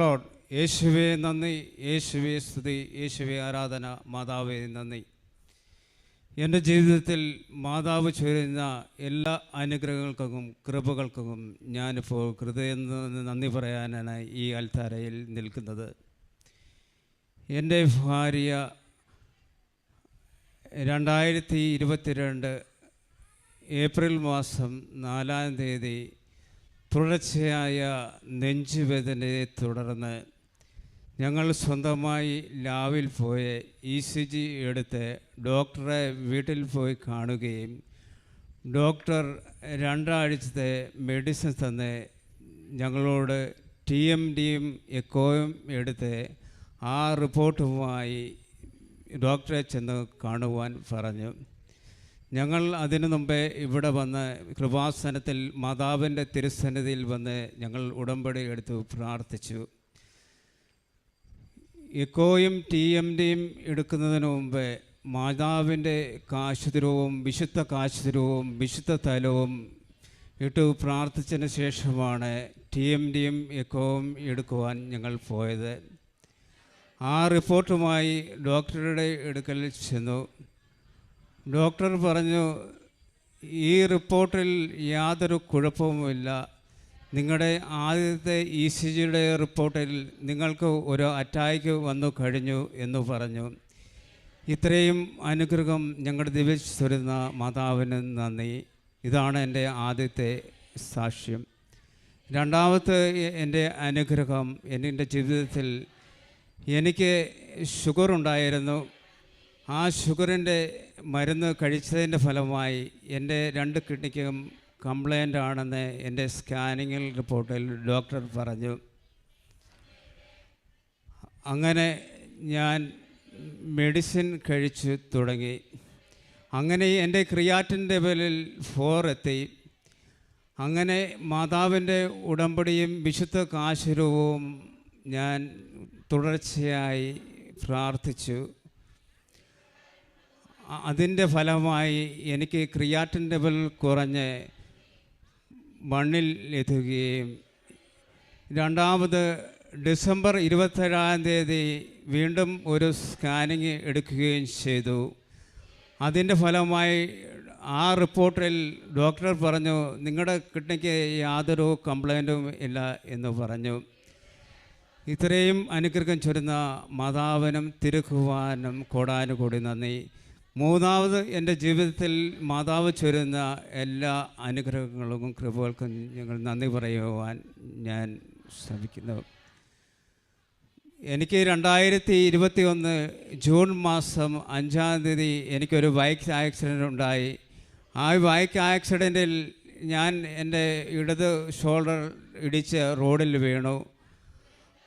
Lord യേശുവെ നന്ദി. യേശുവെ സ്തുതി. യേശുവെ ആരാധന. മാതാവെ നന്ദി. എന്റെ ജീവിതത്തിൽ മാതാവ് ചൊരിഞ്ഞ എല്ലാ അനുഗ്രഹങ്ങൾക്കും കൃപകൾക്കും ഞാനിപ്പോൾ ഹൃദയം നന്ദി പറയാനാണ് ഈ അൽത്താരയിൽ നിൽക്കുന്നത്. എന്റെ ഭാര്യ രണ്ടായിരത്തി ഇരുപത്തിരണ്ട് ഏപ്രിൽ മാസം നാലാം തീയതി തുടർച്ചയായ നെഞ്ചുവേദനയെ തുടർന്ന് ഞങ്ങൾ സ്വന്തമായി ലാവിൽ പോയി ഇ സി ജി എടുത്ത് ഡോക്ടറെ വീട്ടിൽ പോയി കാണുകയും ഡോക്ടർ രണ്ടാഴ്ചത്തെ മെഡിസിൻ തന്ന് ഞങ്ങളോട് ടി എം ഡിയും എക്കോയും എടുത്ത് ആ റിപ്പോർട്ടുമായി ഡോക്ടറെ ചെന്ന് കാണുവാൻ പറഞ്ഞു. ഞങ്ങൾ അതിനു മുമ്പേ ഇവിടെ വന്ന് കൃപാസനത്തിൽ മാതാവിന്റെ തിരുസന്നിധിയിൽ വന്ന് ഞങ്ങൾ ഉടമ്പടി എടുത്തു പ്രാർത്ഥിച്ചു. എക്കോയും ടി എം ഡിയും എടുക്കുന്നതിന് മുമ്പേ മാതാവിന്റെ കാശുതിരവും വിശുദ്ധ കാശുതിരവും വിശുദ്ധ തലവും ഇട്ടു പ്രാർത്ഥിച്ചതിന് ശേഷമാണ് ടി എം ഡിയും എക്കോവും എടുക്കുവാൻ ഞങ്ങൾ പോയത്. ആ റിപ്പോർട്ടുമായി ഡോക്ടറുടെ അടുക്കൽ ചെന്നു. ഡോക്ടർ പറഞ്ഞു ഈ റിപ്പോർട്ടിൽ യാതൊരു കുഴപ്പവുമില്ല. നിങ്ങളുടെ ആദ്യത്തെ ഇ സി ജിയുടെ റിപ്പോർട്ടിൽ നിങ്ങൾക്ക് ഒരു അറ്റാക്ക് വന്നു കഴിഞ്ഞു എന്ന് പറഞ്ഞു. ഇത്രയും അനുഗ്രഹം ഞങ്ങളുടെ ദിവസിരുന്ന മാതാവിന് നന്ദി. ഇതാണ് എന്റെ ആദ്യത്തെ സാക്ഷ്യം. രണ്ടാമത്തെ എന്റെ അനുഗ്രഹം എന്റെ ജീവിതത്തിൽ എനിക്ക് ഷുഗർ ഉണ്ടായിരുന്നു ആ ഷുഗറിന്റെ മരുന്ന് കഴിച്ചതിന്റെ ഫലമായി എന്റെ രണ്ട് കിഡ്നിക്കും കംപ്ലൈന്റ് ആണെന്ന് എന്റെ സ്കാനിങ്ങിൽ റിപ്പോർട്ടിൽ ഡോക്ടർ പറഞ്ഞു. അങ്ങനെ ഞാൻ മെഡിസിൻ കഴിച്ചു തുടങ്ങി. അങ്ങനെ എന്റെ ക്രിയാറ്റിൻ ലെവലിൽ ഫോർ എത്തി. അങ്ങനെ മാതാവിന്റെ ഉടമ്പടിയും വിശുദ്ധ കാശുരവും ഞാൻ തുടർച്ചയായി പ്രാർത്ഥിച്ചു. അതിന്റെ ഫലമായി എനിക്ക് ക്രിയാറ്റിൻ ലെവൽ കുറഞ്ഞ് മണ്ണിൽ എത്തുകയും രണ്ടാമത് ഡിസംബർ ഇരുപത്തേഴാം തീയതി വീണ്ടും ഒരു സ്കാനിങ് എടുക്കുകയും ചെയ്തു. അതിന്റെ ഫലമായി ആ റിപ്പോർട്ടിൽ ഡോക്ടർ പറഞ്ഞു നിങ്ങളുടെ കിഡ്നിക്ക് യാതൊരു കംപ്ലൈന്റും ഇല്ല എന്ന് പറഞ്ഞു. ഇത്രയും അനുഗ്രഹം ചൊരുന്ന മാതാവിനും തിരുക്കുവാനും കോടാനുകൂടി നന്ദി. മൂന്നാമത് എന്റെ ജീവിതത്തിൽ മാതാവ് ചൊരുന്ന എല്ലാ അനുഗ്രഹങ്ങൾക്കും കൃപകൾക്കും ഞങ്ങൾ നന്ദി പറയുവാൻ ഞാൻ ശ്രമിക്കുന്നു. എനിക്ക് രണ്ടായിരത്തി ഇരുപത്തി ഒന്ന് ജൂൺ മാസം അഞ്ചാം തീയതി എനിക്കൊരു ബൈക്ക് ആക്സിഡന്റ് ഉണ്ടായി. ആ ബൈക്ക് ആക്സിഡന്റിൽ ഞാൻ എന്റെ ഇടത് ഷോൾഡർ ഇടിച്ച് റോഡിൽ വീണു.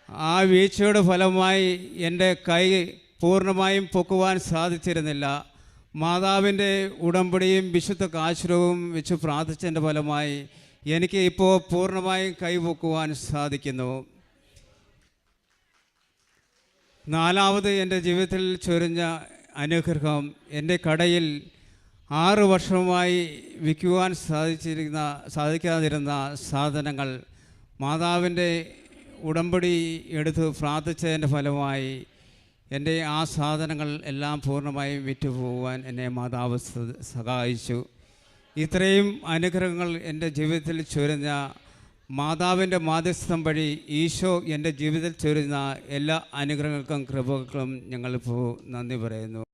ആ വീഴ്ചയുടെ ഫലമായി എന്റെ കൈ പൂർണമായും പൊക്കുവാൻ സാധിച്ചിരുന്നില്ല. മാതാവിന്റെ ഉടമ്പടിയും വിശുദ്ധ കാശ്രവും വെച്ച് പ്രാർത്ഥിച്ചതിന്റെ ഫലമായി എനിക്ക് ഇപ്പോൾ പൂർണമായും കൈപൊക്കുവാൻ സാധിക്കുന്നു. നാലാമത് എന്റെ ജീവിതത്തിൽ ചൊരിഞ്ഞ അനുഗ്രഹം എന്റെ കടയിൽ ആറ് വർഷമായി വിൽക്കുവാൻ സാധിച്ചിരുന്ന സാധിക്കാതിരുന്ന സാധനങ്ങൾ മാതാവിന്റെ ഉടമ്പടി എടുത്ത് പ്രാർത്ഥിച്ചതിന്റെ ഫലമായി എന്റെ ആ സാധനങ്ങൾ എല്ലാം പൂർണമായും വിറ്റുപോകുവാൻ എന്നെ മാതാവ് സഹായിച്ചു. ഇത്രയും അനുഗ്രഹങ്ങൾ എന്റെ ജീവിതത്തിൽ ചൊരിഞ്ഞ മാതാവിന്റെ മാധ്യസ്ഥം വഴി ഈശോ എന്റെ ജീവിതത്തിൽ ചൊരിഞ്ഞ എല്ലാ അനുഗ്രഹങ്ങൾക്കും കൃപകൾക്കും ഞങ്ങളിപ്പോൾ നന്ദി പറയുന്നു.